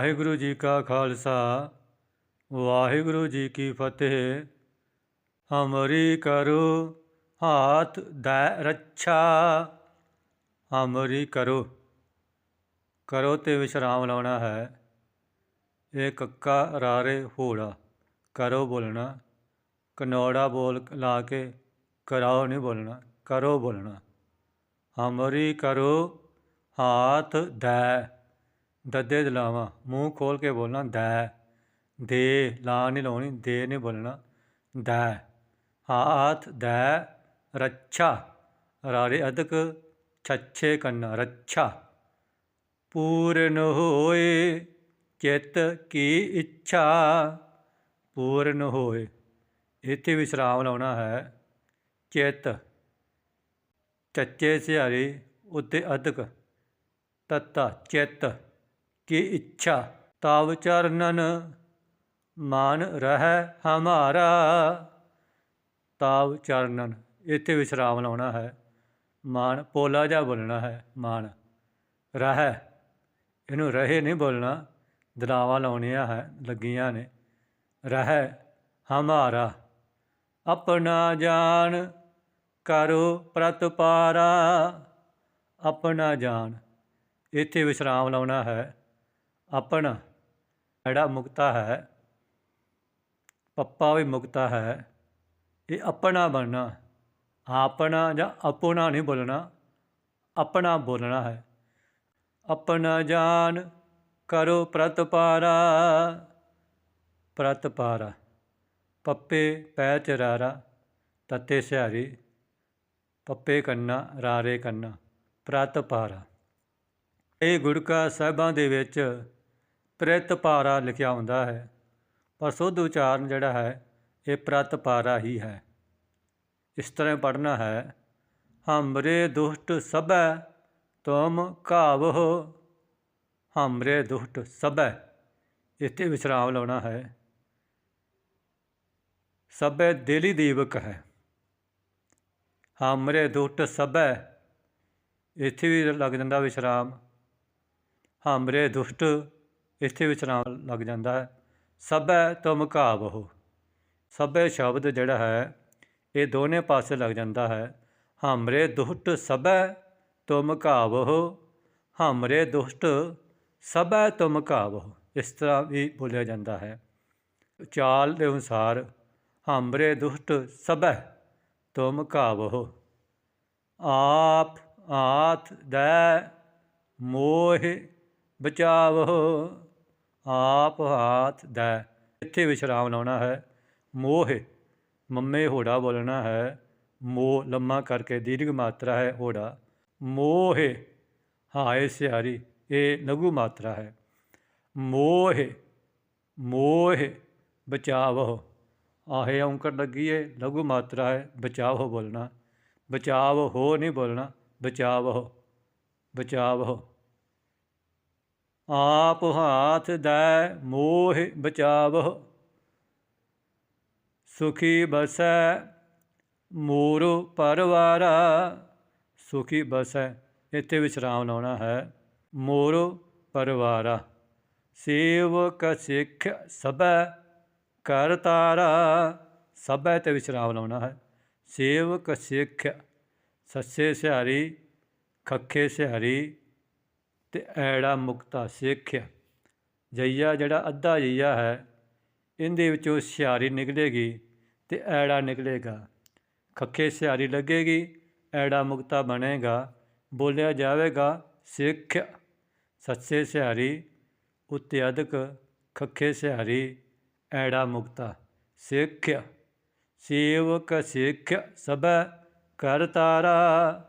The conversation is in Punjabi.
ਵਾਹਿਗੁਰੂ ਜੀ ਕਾ ਖਾਲਸਾ, ਵਾਹਿਗੁਰੂ ਜੀ ਕੀ ਫਤਿਹ। ਹਮਰੀ ਕਰੋ ਹਾਥ ਦੈ ਰੱਛਾ ਹਮਰੀ ਕਰੋ। ਕਰੋ ਤੇ ਵਿਸ਼ਰਾਮ ਲਾਉਣਾ ਹੈ। ਇਹ ਕੱਕਾ ਰਾਰੇ ਹੋੜਾ, ਕਰੋ ਬੋਲਣਾ। ਕਨੌੜਾ ਬੋਲ ਲਾ ਕੇ ਕਰਾਓ ਨਹੀਂ ਬੋਲਣਾ, ਕਰੋ ਬੋਲਣਾ। ਹਮਰੀ ਕਰੋ ਹਾਥ ਦੈ ਦੱਦੇ ਦਲਾਵਾਂ ਮੂੰਹ ਖੋਲ ਕੇ ਬੋਲਣਾ, ਦੈ। ਦੇ, ਲਾ ਨਹੀਂ ਲਾਉਣੀ, ਦੇ ਨਹੀਂ ਬੋਲਣਾ, ਦੈ। ਹਾਥ ਦੈ। ਰੱਛਾ। ਰਾਰੇ ਅਦਕ, ਛੱਛੇ ਕੰਨਾ, ਰੱਛਾ। ਪੂਰਨ ਹੋਏ, ਚਿੱਤ ਕੀ ਇੱਛਾ? ਪੂਰਨ ਹੋਏ। ਇੱਥੇ ਵਿਸਰਾਮ ਲਾਉਣਾ ਹੈ। ਚਿੱਤ। ਚੱਚੇ ਸਿਹਾਰੀ, ਉੱਤੇ ਅਦਕ। ਤਤਾ, ਚਿੱਤ। ਕੀ ਇੱਛਾ, ਤਵ ਚਰਨਨ ਮਾਨ ਰਹਿ ਹਮਾਰਾ। ਤਾਵ ਚਰਨਨ, ਇੱਥੇ ਵਿਸਰਾਮ ਲਾਉਣਾ ਹੈ। ਮਾਨ ਪੋਲਾ ਜਾ ਬੋਲਣਾ ਹੈ, ਮਾਨ ਰਹਿ। ਇਹਨੂੰ ਰਹੇ ਨਹੀਂ ਬੋਲਣਾ, ਦਲਾਵਾਂ ਲਾਉਣੀਆਂ ਹੈ, ਲੱਗੀਆਂ ਨੇ। ਰਹਿ ਹਮਾਰਾ, ਆਪਣਾ ਜਾਣ ਕਰੋ ਪ੍ਰਤਪਾਰਾ। ਆਪਣਾ ਜਾਣ ਇੱਥੇ ਵਿਸਰਾਮ ਲਾਉਣਾ ਹੈ ਆਪਣਾ ਜਿਹੜਾ ਮੁਕਤਾ ਹੈ, ਪੱਪਾ ਵੀ ਮੁਕਤਾ ਹੈ, ਇਹ ਆਪਣਾ ਬਣਨਾ, ਆਪਣਾ ਜਾਂ ਆਪਣਾ ਨਹੀਂ ਬੋਲਣਾ, ਆਪਣਾ ਬੋਲਣਾ ਹੈ। ਆਪਣਾ ਜਾਨ ਕਰੋ ਪ੍ਰਤਪਾਰਾ ਪ੍ਰਤਪਾਰਾ, ਪੱਪੇ ਪੈ ਚਰਾਰਾ, ਤਤੇ ਸਿਹਾਰੀ, ਪੱਪੇ ਕੰਨਾ, ਰਾਰੇ ਕੰਨਾ, ਪ੍ਰਤਪਾਰਾ। ਇਹ ਗੁੜਕਾ ਸਾਹਿਬਾਂ ਦੇ ਵਿੱਚ ਪ੍ਰਤਪਾਰਾ ਲਿਖਿਆ ਹੁੰਦਾ ਹੈ, ਪਰ ਸੁੱਧ ਉਚਾਰਨ ਜਿਹੜਾ ਹੈ, ਇਹ ਪ੍ਰਤ ਪਾਰਾ ਹੀ ਹੈ। ਇਸ ਤਰ੍ਹਾਂ ਪੜਨਾ ਹੈ, ਹਮਰੇ ਦੁਸ਼ਟ ਸਭੈ ਤੁਮ ਘਾਵੋ ਹਮਰੇ ਦੁਸ਼ਟ ਸਭੈ, ਇੱਥੇ ਵਿਸਰਾਮ ਲਾਉਣਾ ਹੈ। ਸਭੈ ਦੇਲੀ ਦੀਵਕ ਹੈ। ਹਮਰੇ ਦੁਸ਼ਟ ਸਭੈ, ਇੱਥੇ ਵੀ ਲੱਗ ਜਾਂਦਾ ਵਿਸਰਾਮ। ਹਮਰੇ ਦੁਸ਼ਟ ਇੱਥੇ ਵਿਸਰਾਮ ਲੱਗ ਜਾਂਦਾ ਹੈ। ਸਭੈ ਤੁਮ ਘਾਵੋ ਸਭੈ ਸ਼ਬਦ ਜਿਹੜਾ ਹੈ, ਇਹ ਦੋਨੇ ਪਾਸੇ ਲੱਗ ਜਾਂਦਾ ਹੈ। ਹਮਰੇ ਦੁਸ਼ਟ ਸਭੈ ਤੁਮ ਘਾਵੋ ਹਮਰੇ ਦੁਸ਼ਟ ਸਭੈ ਤੁਮ ਘਾਵੋ ਇਸ ਤਰ੍ਹਾਂ ਵੀ ਬੋਲਿਆ ਜਾਂਦਾ ਹੈ। ਚਾਲ ਦੇ ਅਨੁਸਾਰ ਹਮਰੇ ਦੁਸ਼ਟ ਸਭੈ ਤੁਮ ਘਾਵੋ ਆਪ ਆਤ ਦੈ ਮੋਹ ਬਚਾਵੋ ਆਪ ਹਾਥ ਦੈ। ਇੱਥੇ ਵਿਸ਼ਰਾਮ ਲਾਉਣਾ ਹੈ। ਮੋਹ ਮੰਮੇ ਹੋੜਾ ਬੋਲਣਾ ਹੈ। ਮੋ ਲੰਮਾ ਕਰਕੇ ਦੀਰਘ ਮਾਤਰਾ ਹੈ ਹੋੜਾ। ਮੋਹ ਹਾਏ ਸਿਆਰੀ, ਇਹ ਲਘੂ ਮਾਤਰਾ ਹੈ। ਮੋਹ ਮੋਹ ਬਚਾਵੋ ਆਹੇ ਔਂਕੜ ਲੱਗੀ ਲੱਗੀਏ ਲਘੂ ਮਾਤਰਾ ਹੈ। ਬਚਾਵੋ ਬੋਲਣਾ। ਬਚਾਵ ਹੋ ਨਹੀਂ ਬੋਲਣਾ। ਬਚਾਵੋ ਬਚਾਵੋ ਆਪ ਹਾਥ ਦੈ ਮੋਹ ਬਚਾਵੋ ਸੁਖੀ ਬਸੈ ਮੋਰ ਪਰਵਾਰਾ। ਸੁਖੀ ਬਸੈ, ਇੱਥੇ ਵਿਸਰਾਮ ਲਾਉਣਾ ਹੈ। ਮੋਰ ਪਰਵਾਰਾ, ਸੇਵਕ ਸਿੱਖ ਸਭੈ ਕਰ ਤਾਰਾ। ਸਭੈ ਤੇ ਵਿਸਰਾਮ ਲਾਉਣਾ ਹੈ। ਸੇਵਕ ਸਿੱਖ, ਸੱਸੇ ਸਿਹਾਰੀ, ਖੱਖੇ ਸਿਹਾਰੀ ਤੇ ਐੜਾ ਮੁਕਤਾ ਸਿੱਖਿਆ ਜਈਆ ਜਿਹੜਾ ਅੱਧਾ ਜਈਆ ਹੈ, ਇਹਦੇ ਵਿੱਚੋਂ ਸਿਆਰੀ ਨਿਕਲੇਗੀ ਤੇ ਐੜਾ ਨਿਕਲੇਗਾ। ਖੱਖੇ ਸਿਆਰੀ ਲੱਗੇਗੀ, ਐੜਾ ਮੁਕਤਾ ਬਣੇਗਾ, ਬੋਲਿਆ ਜਾਵੇਗਾ ਸਿੱਖ ਸੱਚੇ ਸਿਆਰੀ ਉੱਤੇ ਅਦਕ ਖੱਖੇ ਸਿਆਰੀ ਐੜਾ ਮੁਕਤਾ ਸਿੱਖ ਸੇਵਕ ਸਿੱਖ ਸਭੈ ਕਰ ਤਾਰਾ।